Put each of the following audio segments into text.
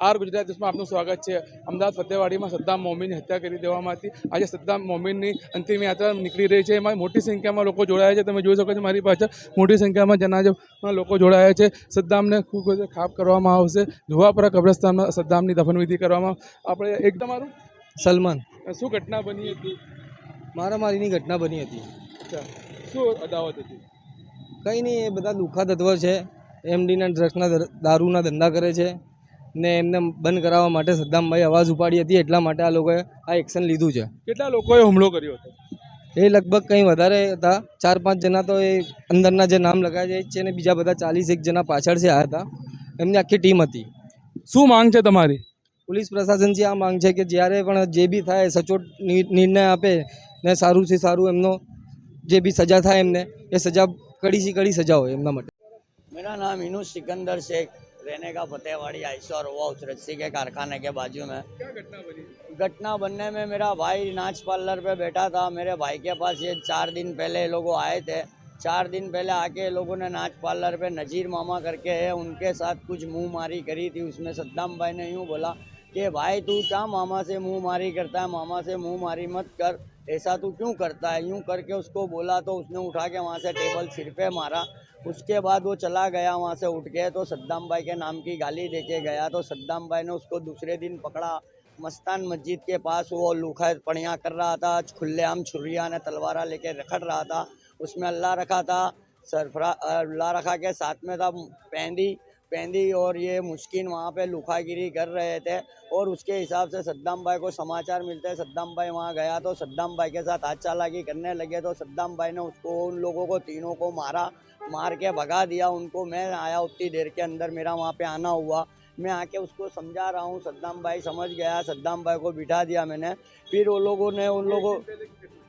R Gujarat દેશમાં આપનું સ્વાગત છે. અમદાવાદ ફતેવાડીમાં સદ્દામ મોમીનની હત્યા કરી દેવામાં હતી. આજે સદ્દામ મોમીનની અંતિમ યાત્રા નીકળી રહી છે. એમાં મોટી સંખ્યામાં લોકો જોડાયા છે. તમે જોઈ શકો છો મારી પાછળ મોટી સંખ્યામાં જનાજમાં લોકો જોડાયા છે. સદ્દામને ખૂબ જ ખાપ કરવામાં આવશે. ધુવાપરા કબ્રસ્તાનમાં સદ્દામની દફનવિધિ કરવામાં આપણે એક તમારું? સલમાન. શું ઘટના બની હતી? મારામારીની ઘટના બની હતી. અચ્છા. શું અદાવત હતી? કંઈ નહીં એ બધા દુઃખા તત્વ છે. એમડીના ડ્રગ્સના દર- દારૂના ધંધા કરે છે. ને એમને બંધ કરાવવા માટે સદ્દામભાઈ અવાજ ઉપાડી હતી એટલા માટે આ લોકોએ આ એક્શન લીધું છે. કેટલા લોકોએ હુમલો કર્યો હતો? એ લગભગ કંઈ વધારે હતા. ચાર પાંચ જણા તો એ અંદરના જે નામ લગાવ્યા છે ને બીજા બધા ચાલીસ એક જણા પાછળ છે આ હતા. એમની આખી ટીમ હતી. શું માંગ છે તમારી? પોલીસ પ્રશાસનથી આ માંગ છે કે જ્યારે પણ જે બી થાય સચોટ નિર્ણય આપે ને સારુંથી સારું એમનો જે બી સજા થાય એમને એ સજા કડીથી કડી સજા હોય એમના માટે. મેરા નામ ઇનુ સિકંદર શેખ. रहने का फतेहवाड़ी आयशा और उस रस्सी के कारखाने के बाजू में। क्या घटना बनी? घटना बनने में मेरा भाई नाच पार्लर पे बैठा था। मेरे भाई के पास ये चार दिन पहले ये लोग आए थे। चार दिन पहले आके लोगों ने नाच पार्लर पे नजीर मामा करके है उनके साथ कुछ मुँह मारी करी थी। उसमें सद्दाम भाई ने यूँ बोला कि भाई तू क्या मामा से मुँह मारी करता है? मामा से मुँह मारी मत कर। ऐसा तू क्यों करता है? यूँ करके उसको बोला तो उसने उठा के वहाँ से टेबल सिर पे मारा। उसके बाद वो चला गया वहाँ से उठ के तो सद्दाम भाई के नाम की गाली दे के गया। तो सद्दाम भाई ने उसको दूसरे दिन पकड़ा। मस्तान मस्जिद के पास वो लूखा पढ़िया कर रहा था। खुलेआम छुरिया ने तलवारा लेके रखड़ रहा था। उसमें अल्लाह रखा था। सरफरा अल्लाह रखा के साथ में था, पेंदी। पेंदी और ये मुश्किन वहाँ पे लुखागिरी कर रहे थे और उसके हिसाब से सद्दाम भाई को समाचार मिलते हैं। सद्दाम भाई वहाँ गया तो सद्दाम भाई के साथ हाथ चालाकी करने लगे तो सद्दाम भाई ने उसको, उन लोगों को, तीनों को मारा, मार के भगा दिया। उनको मैं आया उतनी देर के अंदर, मेरा वहाँ पे आना हुआ। मैं आके उसको समझा रहा हूँ, सद्दाम भाई समझ गया, सद्दाम भाई को बिठा दिया मैंने। फिर वो लोगों ने उन लोगों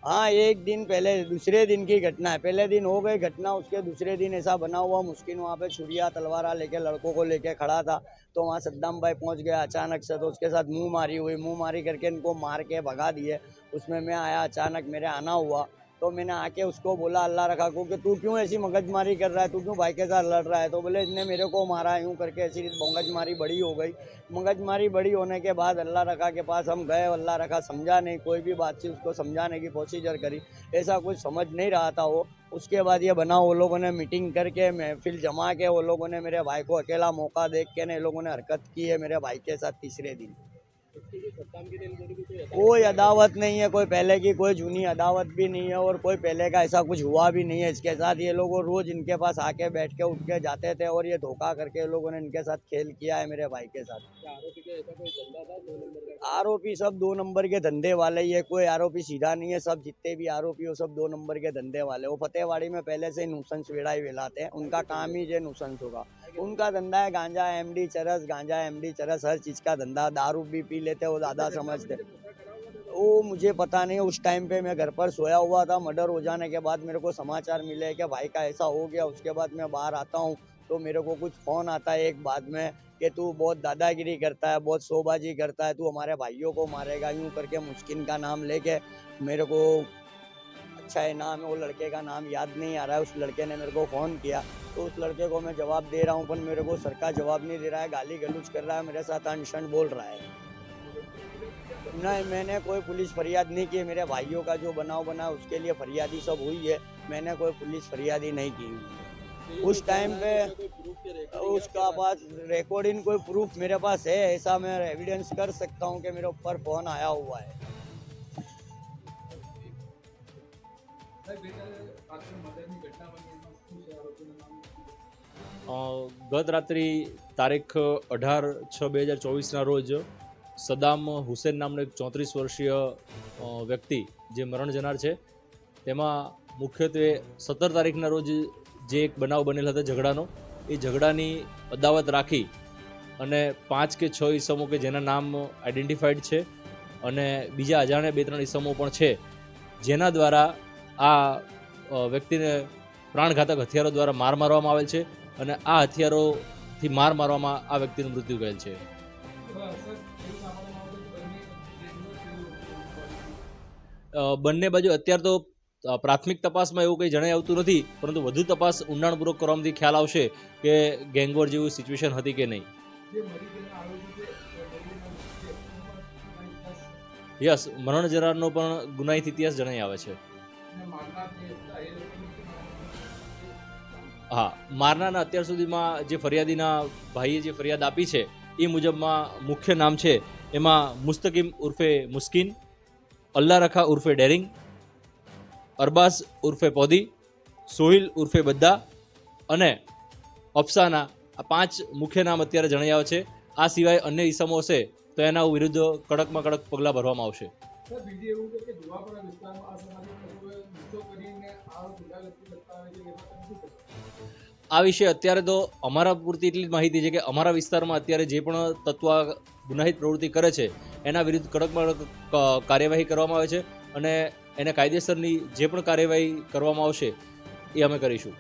हाँ एक दिन पहले, दूसरे दिन की घटना है। पहले दिन हो गई घटना, उसके दूसरे दिन ऐसा बना हुआ मुस्किन वहाँ पे छुरिया, तलवारा लेके, लड़कों को लेके खड़ा था। तो वहाँ सद्दाम भाई पहुँच गया अचानक से तो उसके साथ मुँह मारी हुई। मुँह मारी करके इनको मार के भगा दिए। उसमें मैं आया, अचानक मेरे आना हुआ। तो मैंने आके उसको बोला, अल्लाह रखा को, कि तू क्यों ऐसी मगजमारी कर रहा है? तू क्यों भाई के साथ लड़ रहा है? तो बोले, इसने मेरे को मारा, यूँ करके ऐसी मगजमारी बड़ी हो गई। मगजमारी बड़ी होने के बाद अल्लाह रखा के पास हम गए, अल्लाह रखा समझा नहीं, कोई भी बात से उसको समझाने की प्रोसीजर करी। ऐसा कुछ समझ नहीं रहा था वो। उसके बाद ये बना, वो लोगों ने मीटिंग करके, महफिल जमा के, वो लोगों ने मेरे भाई को अकेला मौका देख के, ने लोगों ने हरकत की है मेरे भाई के साथ तीसरे दिन। कोई अदावत नहीं है, कोई पहले की, कोई जूनी अदावत भी नहीं है और कोई पहले का ऐसा कुछ हुआ भी नहीं है। इसके साथ ये लोग रोज इनके पास आके बैठ के उठ के जाते थे और ये धोखा करके लोगों ने इनके साथ खेल किया है मेरे भाई के साथ। आरोपी सब दो नंबर के धंधे वाले ही है, कोई आरोपी सीधा नहीं है, सब जितने भी आरोपी हो सब दो नंबर के धंधे वाले वो फतेहवाड़ी में पहले से नुसंस वेड़ा ही वेलाते हैं, उनका काम ही जो नुसंस होगा। उनका धंधा है गांजा एमडी चरस, गांजा एमडी चरस, हर चीज़ का धंधा, दारू भी पी लेते वो ज़्यादा समझते वो मुझे पता नहीं, उस टाइम पे मैं घर पर सोया हुआ था, मर्डर हो जाने के बाद मेरे को समाचार मिले कि भाई का ऐसा हो गया, उसके बाद मैं बाहर आता हूँ तो मेरे को कुछ फ़ोन आता है एक बाद में कि तू बहुत दादागिरी करता है, बहुत शोबाजी करता है, तू हमारे भाइयों को मारेगा, यूँ करके मुश्किन का नाम लेके मेरे को अच्छा है नाम है, वो लड़के का नाम याद नहीं आ रहा है, उस लड़के ने मेरे को फ़ोन किया तो उस लड़के को मैं जवाब दे रहा हूँ, पर मेरे को सर का जवाब नहीं दे रहा है, गाली गलूच कर रहा है, मेरे साथ अनशन बोल रहा है। नहीं मैंने कोई पुलिस फरियाद नहीं की मेरे भाइयों का जो बनाव बना उसके लिए फरियादी सब हुई है मैंने कोई पुलिस फरियादी नहीं की हुई है उस टाइम पे उसका पास रिकॉर्डिंग कोई प्रूफ मेरे पास है ऐसा मैं एविडेंस कर सकता हूँ कि मेरे ऊपर फोन आया हुआ है અ, ગત રાત્રિ તારીખ અઢાર છ બે હજાર ચોવીસના રોજ સદામ હુસેન નામનો એક ચોત્રીસ વર્ષીય વ્યક્તિ જે મરણ જનાર છે. તેમાં મુખ્યત્વે સત્તર તારીખના રોજ જે એક બનાવ બનેલ હતો ઝઘડાનો, એ ઝઘડાની અદાવત રાખી અને પાંચ કે છ ઈસમો કે જેના નામ આઈડેન્ટિફાઈડ છે અને બીજા અજાણ્યા બે ત્રણ ઈસમો પણ છે, જેના દ્વારા આ વ્યક્તિને પ્રાણઘાતક હથિયારો દ્વારા માર મારવામાં આવેલ છે અને આ હથિયારોથી માર મારવામાં આ વ્યક્તિનું મૃત્યુ થયેલ છે. બંને બાજુ અત્યાર તો પ્રાથમિક તપાસમાં એવું કંઈ જણાઈ આવતું નથી, પરંતુ વધુ તપાસ ઊંડાણપૂર્વક કરવામાંથી ખ્યાલ આવશે કે ગેંગવોર જેવું સિચ્યુએશન હતી કે નહીં. યસ, મરણ જરારનો પણ ગુનાહિત ઇતિહાસ જણાઈ આવે છે. હા, મારનારના અત્યાર સુધીમાં જે ફરિયાદીના ભાઈએ જે ફરિયાદ આપી છે, એ મુજબમાં મુખ્ય નામ છે એમાં મુસ્તકીમ ઉર્ફે મુસ્કિન. અલ્લા રખા ઉર્ફે ડેરિંગ, અરબાઝ ઉર્ફે પોદી, સોહિલ ઉર્ફે બદ્દા અને અફસાના આ પાંચ મુખ્ય નામ અત્યારે આવે છે. આ સિવાય અન્ય ઇસમો હશે તો એના વિરુદ્ધ કડકમાં કડક પગલાં ભરવામાં આવશે. બીજી આ વિશે અત્યારે તો અમારા પૂરતી એટલી જ માહિતી છે કે અમારા વિસ્તારમાં અત્યારે જે પણ તત્વ ગુનાહિત પ્રવૃત્તિ કરે છે, એના વિરુદ્ધ કડકમાં કડક કાર્યવાહી કરવામાં આવે છે અને એને કાયદેસરની જે પણ કાર્યવાહી કરવામાં આવશે એ અમે કરીશું.